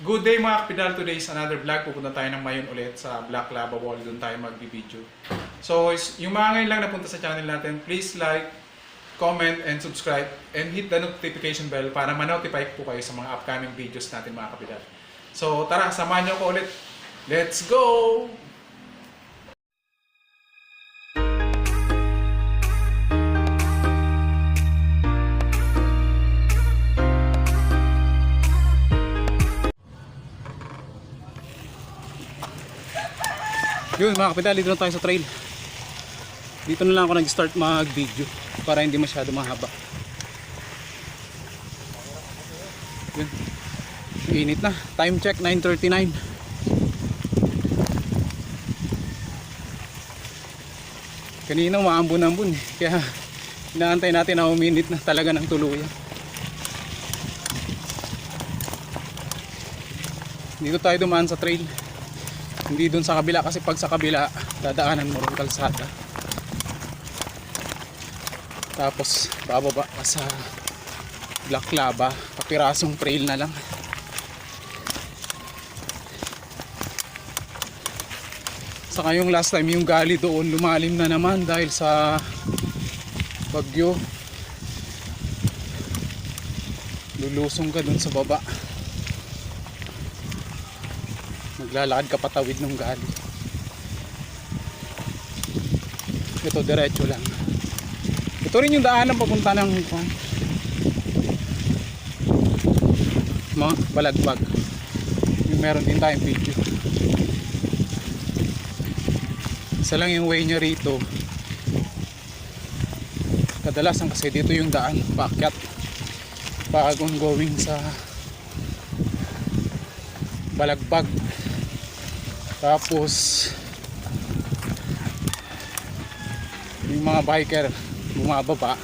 Good day mga kapidal, today is another vlog. Pupunta tayo ng Mayon ulit sa Black Lava Wall. Doon tayo magbibideo. So, yung mga ngayon lang napunta sa channel natin, please like, comment, and subscribe. And hit the notification bell para ma-notify po kayo sa mga upcoming videos natin mga kapidal. So, tara, samahan niyo ko ulit. Let's go! Yun mga kapital, dito na tayo sa trail. Dito na lang ako nag-start mag-video para hindi masyado mahaba. Yun. Init na. Time check 9.39. Kanina umaambon-ambon eh. Kaya inaantay natin na uminit na talaga ng tuluyan. Dito tayo dumaan sa trail hindi dun sa kabila kasi pag sa kabila dadaanan mo rin kalsada. Tapos bababa ka sa Black Lava kapirasong trail na lang. Saka yung last time yung gali doon lumalim na naman dahil sa bagyo. Lulusong ka dun sa baba maglalakad ka patawid ng gali ito diretso lang. Ito rin yung daanan papunta ng mga balagbag yung meron din tayong video. Isa lang yung way niya rito. Kadalasan kasi dito yung daan. Paakyat. Pag going sa balagbag tapos yung mga biker bumababa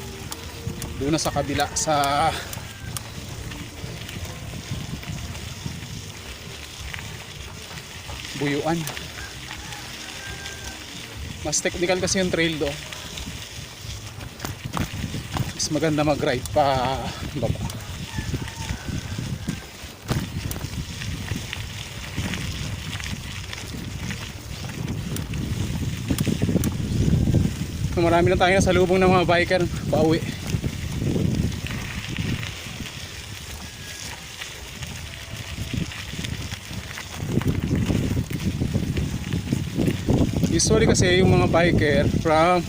doon na sa kabila sa buyuan. Mas technical kasi yung trail do mas maganda mag ride pa baba marami na tayo sa lubong ng mga biker. Pauwi. Usually kasi yung mga biker from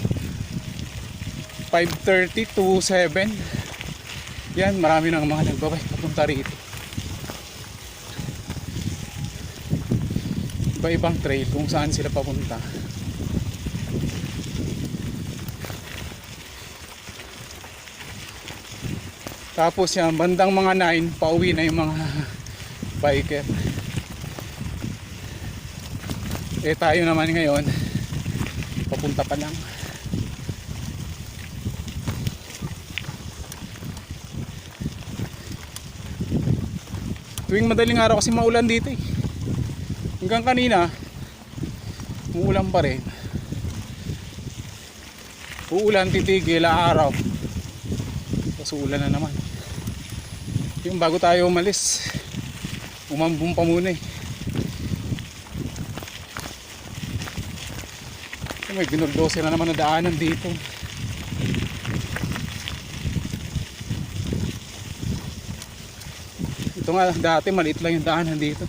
5.30 to 7 yan marami nang mga nagbabay papunta rito. Iba ibang trail kung saan sila papunta Tapos yan, bandang mga 9, pauwi na yung mga biker. Eh tayo naman ngayon, papunta pa lang. Tuwing madaling araw kasi maulan dito eh. Hanggang kanina, umuulan pa rin. Uulan titigil araw. Tapos ulan na naman. Yung bago tayo umalis, umambong pa muna eh. May binuldoser na naman na daanan dito. Ito nga dati maliit lang yung daanan dito.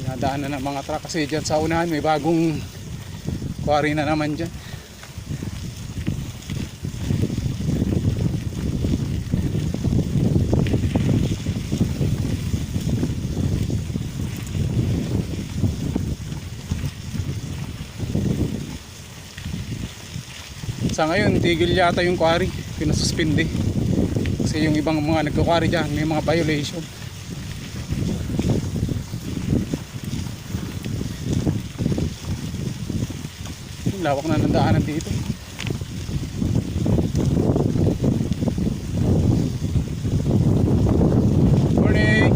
Dinadaanan ng mga truck kasi dyan sa unahan may bagong quarry na naman dyan. Sa ngayon, tigil yata yung quarry. Pinasuspindi. Kasi yung ibang mga nagka-quarry dyan, may mga violation. Lawak na ng daanan dito. Morning!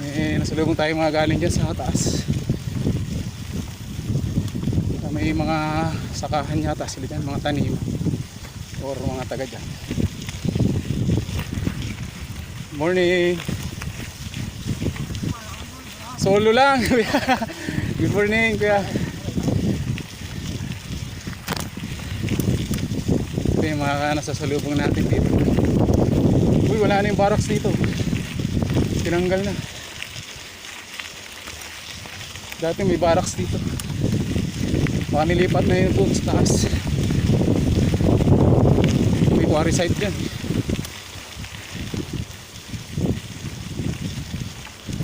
May nasalubong tayo mga galing dyan sa taas. May mga sakahan yata sila dyan, mga tanim. or mga taga dyan. Morning! Solo lang! Good morning kuya! Ito yung mga nasasalubong natin dito. Uy, wala na yung barracks dito. Tinanggal na. Dati may barracks dito. Baka nilipat na yun doon sa taas. May quarry site dyan.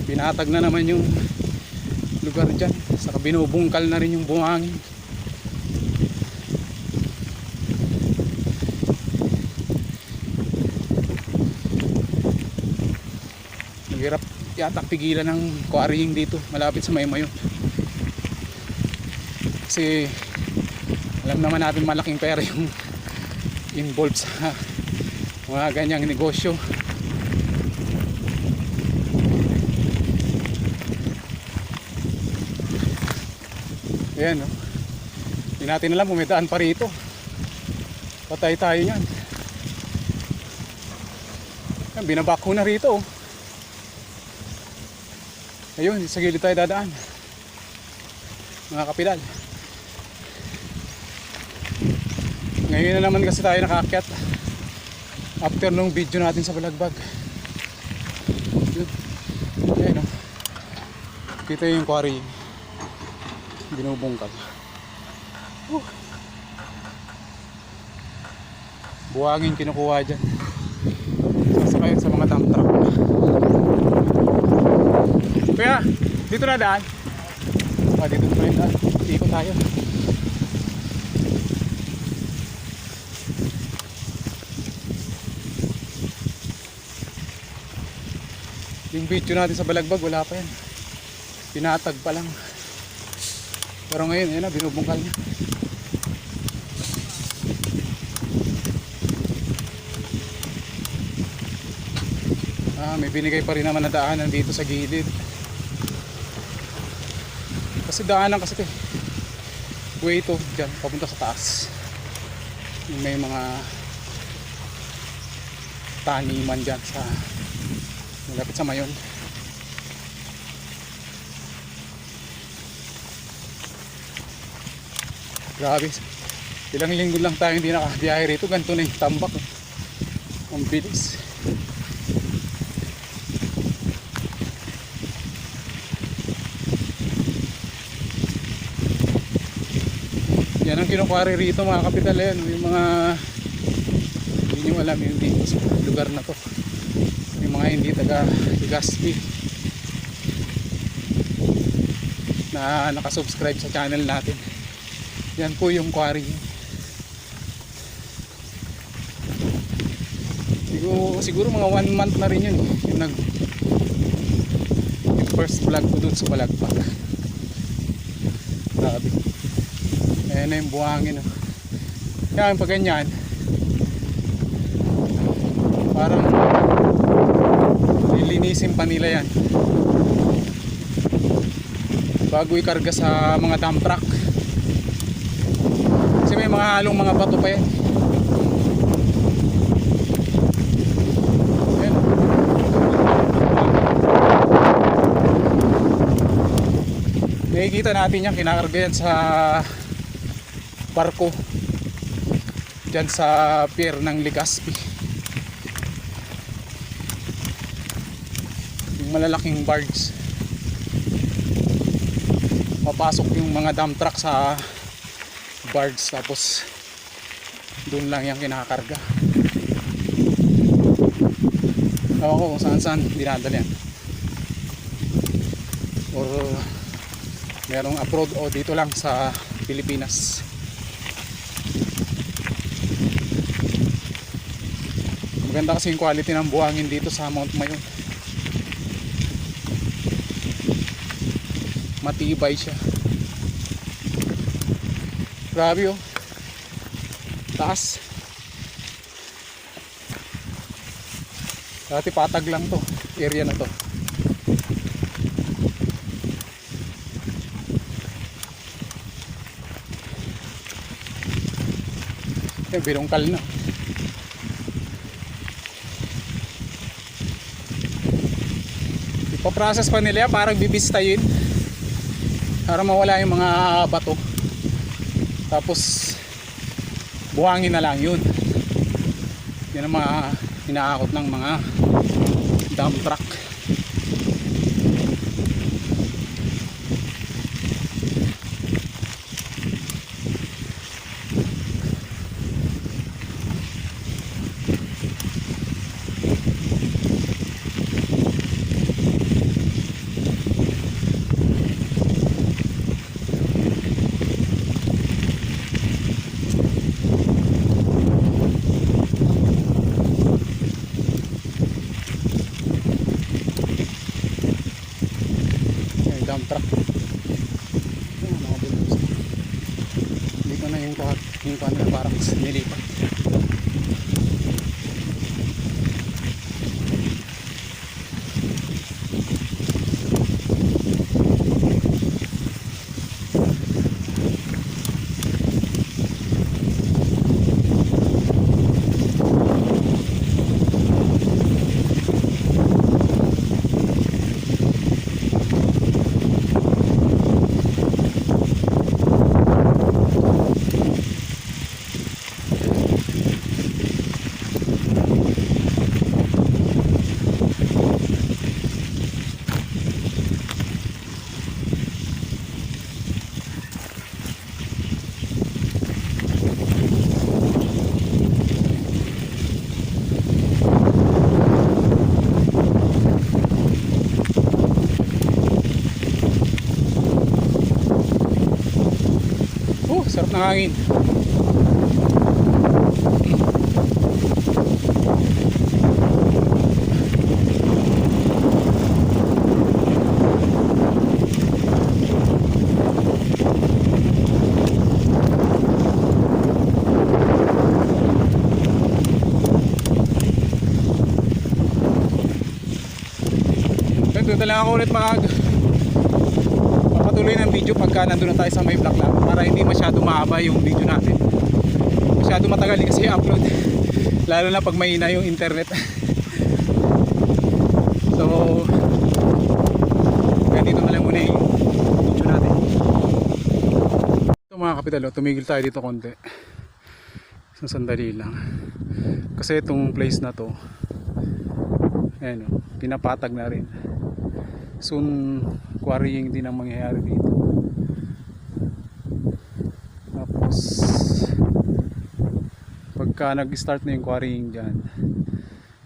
Pinatag na naman yung lugar dyan. Saka binubungkal na rin yung buhangin. Naghirap yata pigilan ng quarrying dito malapit sa Maymayon. Kasi alam naman natin malaking pera yung involved sa mga ganyang negosyo. Ayan, no? Hindi natin alam kung may daan pa rito. Patay tayo yan. Ayan, binabako na rito. oh. Ayun, sa gilid tayo dadaan. Mga kapilal. Ngayon na naman kasi tayo nakaakyat. After nung video natin sa Balagbag. Ayan o. Kita yung quarry. Binubungkal. Uh. Buhangin kinukuha dyan. Sasakay sa mga dump truck. Kuya, dito na daan. Ah, dito na daan. Ikot tayo. Yung video natin sa Balagbag, wala pa yan. Pinatag pa lang. Pero ngayon, yun na, binubungkal niya. Ah, may binigay pa rin naman na daanan dito sa gilid. Kasi daanan kasi ito eh. Way ito, dyan, papunta sa taas. May mga taniman dyan sa sa mayon. Grabe. Ilang linggo lang tayo hindi nakabiyahe rito. Ganito na yung tambak. Ang bilis. Yan ang kinukwari rito mga kapital yan. Yung mga hindi nyo alam yung dito sa lugar na to. Yung mga hindi taga Legazpi na nakasubscribe sa channel natin. Yan po yung quarry. Siguro, siguro mga one month na rin yun. Yung nag yung first vlog ko dun sa Balagpag. Grabe. Ayan na yung buhangin. Oh. Yan, pag ganyan, parang lilinisin pa nila yan. Bago ikarga sa mga dump truck. Kasi may mga halong mga bato pa yan. Nakikita natin yan, kinakarga yan sa barko dyan sa pier ng Legazpi malalaking barge. Papasok yung mga dump truck sa barge tapos doon lang yung kinakarga. Ewan ko kung saan saan dinadala yan or merong abroad o dito lang sa Pilipinas. Maganda kasi yung quality ng buhangin dito sa Mount Mayon matibay siya. Grabe oh. Taas. Dati patag lang to. Area na to. Binungkal na. Ipaprocess pa nila parang bibistayin. Para mawala yung mga bato. Tapos, buhangin na lang yun. Yan ang mga inaakot ng mga dump truck. Yung dump truck. Yung mga bulldozer. Dito na yung kuhat. Yung kuhat na parang nilipat. Oh, sarap ng hangin. Na lang ako ulit mag papatuloy ng video pagka nandun na tayo sa may black lab para hindi masyado mahaba yung video natin. Masyado matagal din kasi upload. Lalo na pag mahina yung internet. So ganito na lang muna yung video natin. Ito mga kapital oh, tumigil tayo dito konti. Sa sandali lang. Kasi itong place na to ayan oh, pinapatag na rin. Soon quarrying din ang mangyayari dito. Tapos pagka nag start na yung quarrying dyan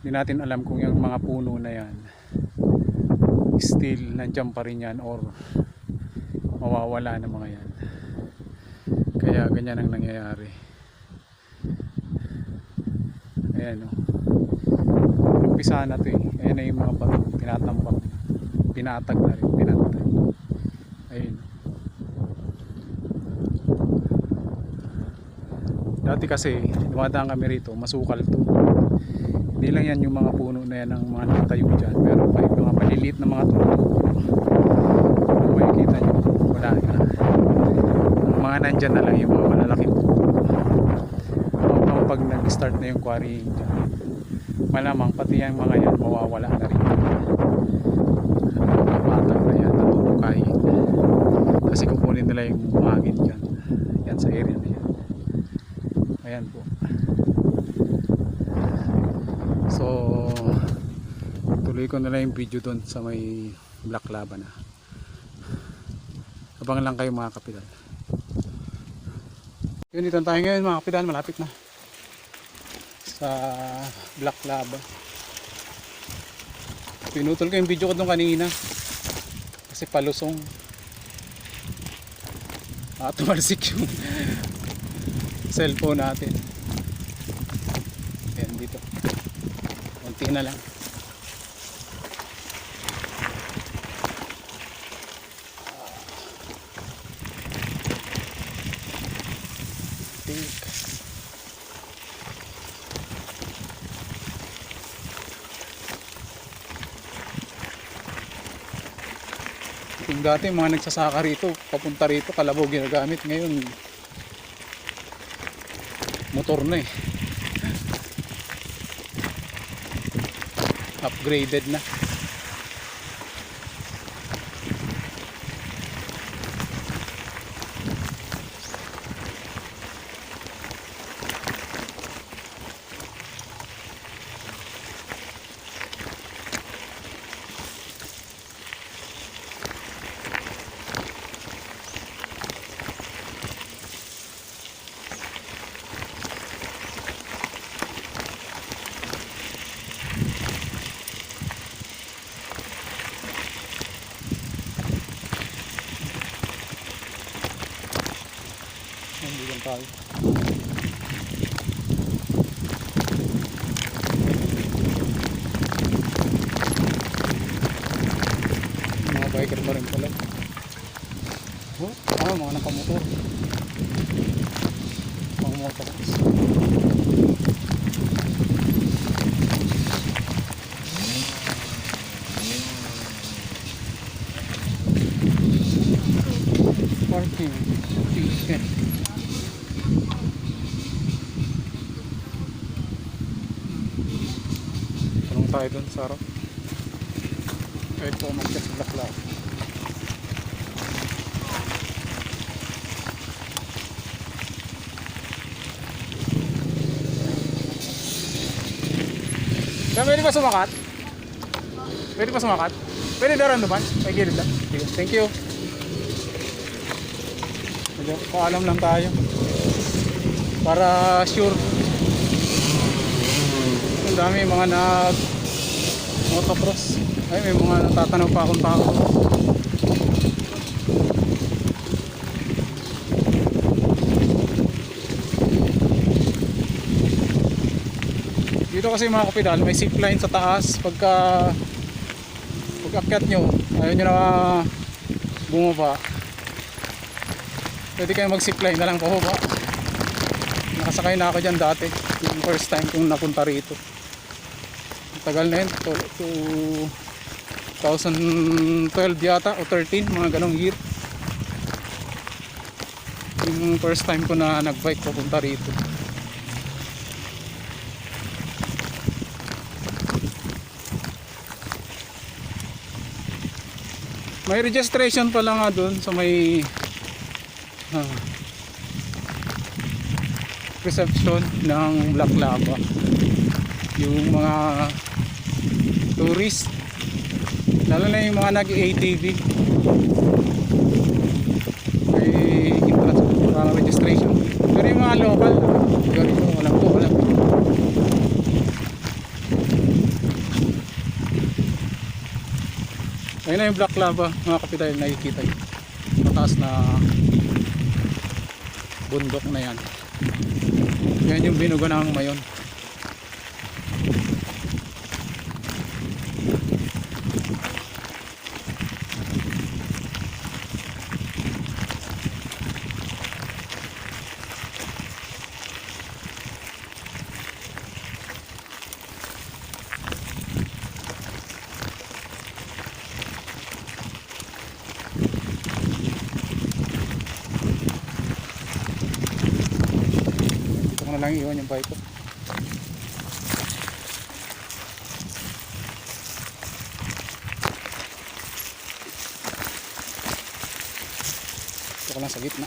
hindi natin alam kung yung mga puno na yan still nandyan pa rin yan or mawawala na mga yan. Kaya ganyan ang nangyayari. Ayan o umpisa na to eh. Ayan na yung mga tinatambak pinatag na rin pinatag. Ayun. Dati kasi dumadaan kami rito masukal to. Hindi lang yan yung mga puno na yan ng mga nakatayo dyan pero yung mga maliliit na mga tulo kung makikita nyo wala na. Ang mga nandyan na lang yung mga Habang pag nag start na yung quarrying dyan malamang pati yung mga yan mawawala na rin mga bata na yan natutukayin kasi kukunin nila yung buhangin dyan. Yan sa area na yan. Ayan po. So tuloy ko na lang yung video doon sa may black lava na. Abangan lang kayo mga kapital yun dito tayo ngayon mga kapital malapit na. Sa black lava. Pinutol ko yung video ko doon kanina. Kasi palusong ah tumalsik yung cellphone natin. Ayan dito. Konti na lang Yung dati mga nagsasaka rito, papunta rito, kalabaw ginagamit. Ngayon, motor na eh. Upgraded na. Tayo. Tanong tayo dun sa harap. Kahit po umakyat sa Baclac. Kaya pwede ba sumakat? Pwede ba sumakat? Pwede daran naman? May gilid lang. Thank you. Medyo paalam lang tayo. Para sure. Ang dami mga nag motocross. Ay, may mga natatanaw pa akong tao. Dito kasi mga kapidal, may zip line sa taas pagka pag akyat nyo, ayaw nyo na bumaba. Pwede kayo mag zip line na lang pababa. Nakasakay na ako dyan dati. Yung first time kong napunta rito. Tagal na yun. To, to 2012 yata o 13, mga ganong year. Yung first time ko na nagbike papunta rito. May registration pala nga doon sa may ah, reception ng Black Lava. Yung mga tourist, lalo na yung mga nag-ATV. May interest parang registration. Pero yung mga local, gano'n yung walang po, walang. Ayun na yung Black Lava, mga kapitay, nakikita yun. Mataas na bundok na yan. Yan yung binuga ng mayon. Dito ko na lang iwan yung bike ko. Dito ko lang sa gitna.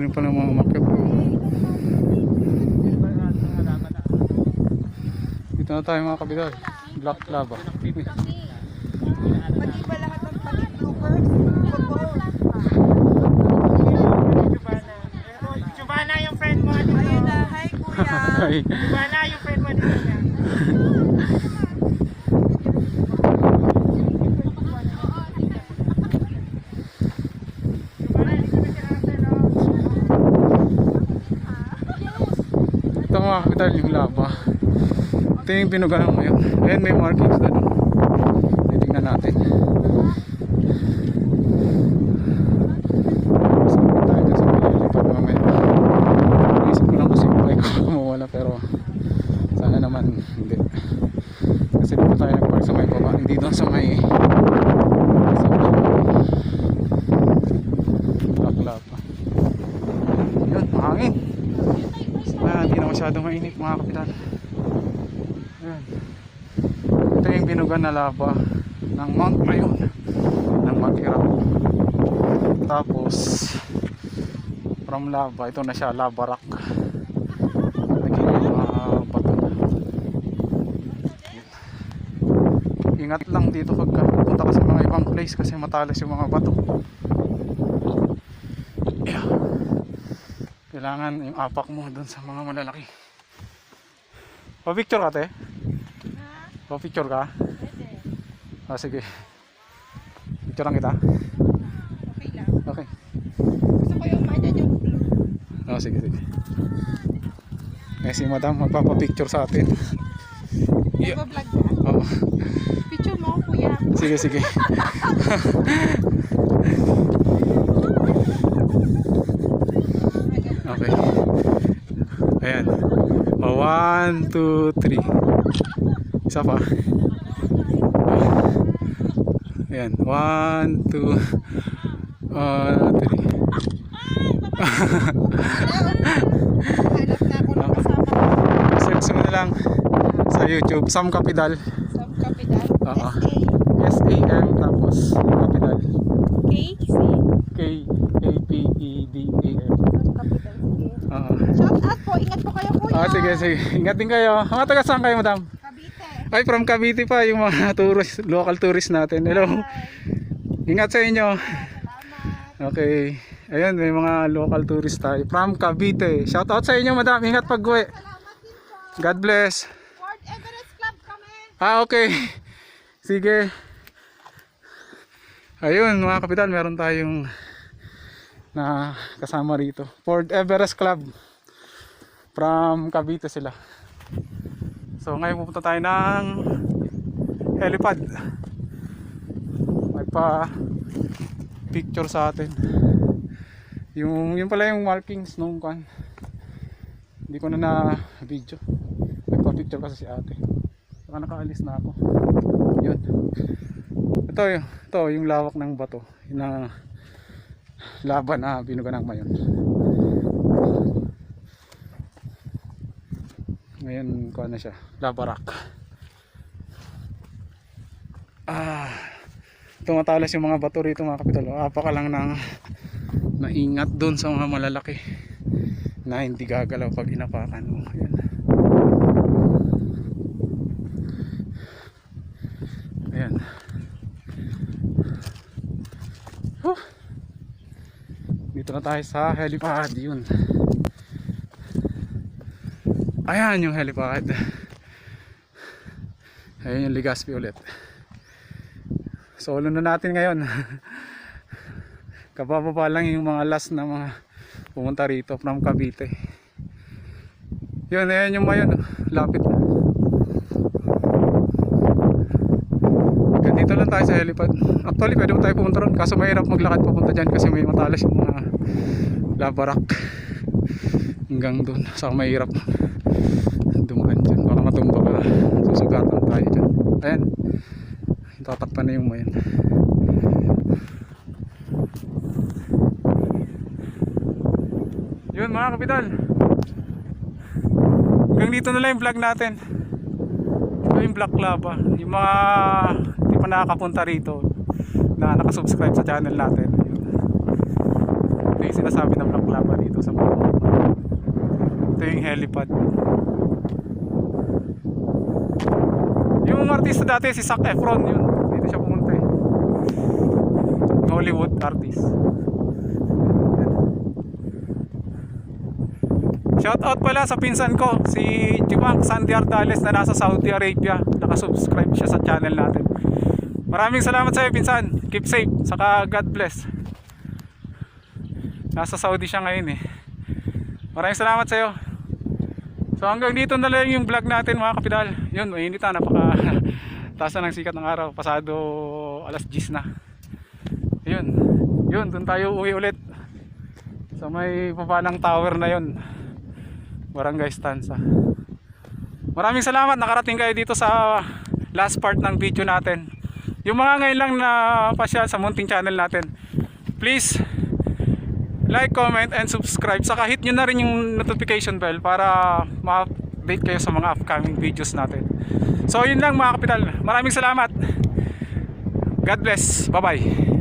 Marami rin pala mga umakyat po. Dito na tayo mga kapital. Black lava. Pati ba lahat ng pati bloopers? Chubana yung friend mo dito. Ayun na, hi kuya. Chubana yung friend mo dito. ito mga kapital yung lava. Ito yung pinugahan ngayon. Ayan may markings doon. Titingnan natin. Pero sana naman hindi. Kasi dito tayo nag-park sa may baba. Hindi doon sa may sa may black lava. Yun. Ah, hindi na masyadong mainit mga kapitan. Ayan. Ito yung binugan na lava ng Mount Mayon ng Matirap. Tapos from lava, ito na siya, lava rock. Naging mga bato na. Ingat lang dito pagka punta ka sa mga ibang place kasi matalas yung mga bato. Yeah. Kailangan yung apak mo dun sa mga malalaki. Pa-picture ka, te? Pa-picture ka? Ah, sige. Picture lang kita? Okay lang. Okay. Gusto ko yung madyan yung blue. Ah, sige, sige. Eh, si madam magpapapicture sa atin. Yeah. Nagpa-vlog ka. Oo. Picture mo kuya. Sige, sige. Okay. Ayan. Oh, one, two, three. Isa pa. Ayan. One, two, uh, three. Hanap na ako ng kasama ko. Search mo na lang sa YouTube. Sam Capital. Sa Capital. S-A. S-A-M tapos Capital. K-C. K-A-P-E-D-A-L. Sa Capital. Shout out po. Ingat po kayo kuya. Ah, sige, sige. Ingat din kayo. Mga taga saan kayo, madam? Ay, from Cavite pa, yung mga tourist, local tourist natin. Hello. Ingat sa inyo. Okay. Ayun, may mga local tourist tayo. From Cavite. Shout out sa inyo, madam. Ingat pag uwi. Salamat din po. God bless. Fort Everest Club kami. Ah, okay. Sige. Ayun, mga kapitan, meron tayong na kasama rito. Fort Everest Club. From Cavite sila. So, ngayon pupunta tayo ng helipad. May pa picture sa atin. Yung, yung pala yung markings nung kan. Hindi ko na na video. Nagpa-picture kasi si ate. Saka nakaalis na ako. Yun. Ito yung, ito yung lawak ng bato. Na laban na binuga ng mayon. Ngayon, kuha na siya. Lava rock. Ah, tumatalas yung mga bato rito mga kapitalo. Apa ka lang ng maingat doon sa mga malalaki na hindi gagalaw pag inapakan mo. Ayan. Ayan. Huh. Dito na tayo sa helipad yun. Ayan yung helipad. Ayan yung Ligaspi ulit. Solo na natin ngayon. Kababa lang yung mga last na mga pumunta rito from Cavite. Yun, ayan yung mayon. oh. Lapit na. Ganito lang tayo sa helipad. Actually, pwede tayo pumunta ron. Kaso mahirap maglakad papunta dyan kasi may matalas yung mga lava rock. Hanggang doon. Saka mahirap dumaan dyan. Baka matumba ka. Susugatan tayo dyan. Ayan. Tatakpan na yung mayan. Yun mga kapital. Hanggang dito na lang yung vlog natin. Ito yung Black Lava. Yung mga hindi pa nakakapunta rito na nakasubscribe sa channel natin. Ito yung sinasabi ng Black Lava dito sa baba. Ito yung helipad. Yung artista dati si Zac Efron yun. Dito siya pumunta eh. Hollywood artist. Shout out pala sa pinsan ko, si Jibang Sandy Ardales na nasa Saudi Arabia. Nakasubscribe siya sa channel natin. Maraming salamat sa iyo pinsan. Keep safe. Saka God bless. Nasa Saudi siya ngayon eh. Maraming salamat sa iyo. So hanggang dito na lang yung vlog natin mga kapidal. Yun, mainit na. Napaka taas na ng sikat ng araw. Pasado alas 10 na. Yun. Yun, dun tayo uwi ulit. Sa may papanang tower na yun. Barangay Stanza. Maraming salamat nakarating kayo dito sa last part ng video natin. Yung mga ngayon lang na pasyal sa munting channel natin. Please like, comment, and subscribe. Saka hit nyo na rin yung notification bell para ma-update kayo sa mga upcoming videos natin. So yun lang mga kapital. Maraming salamat. God bless. Bye bye.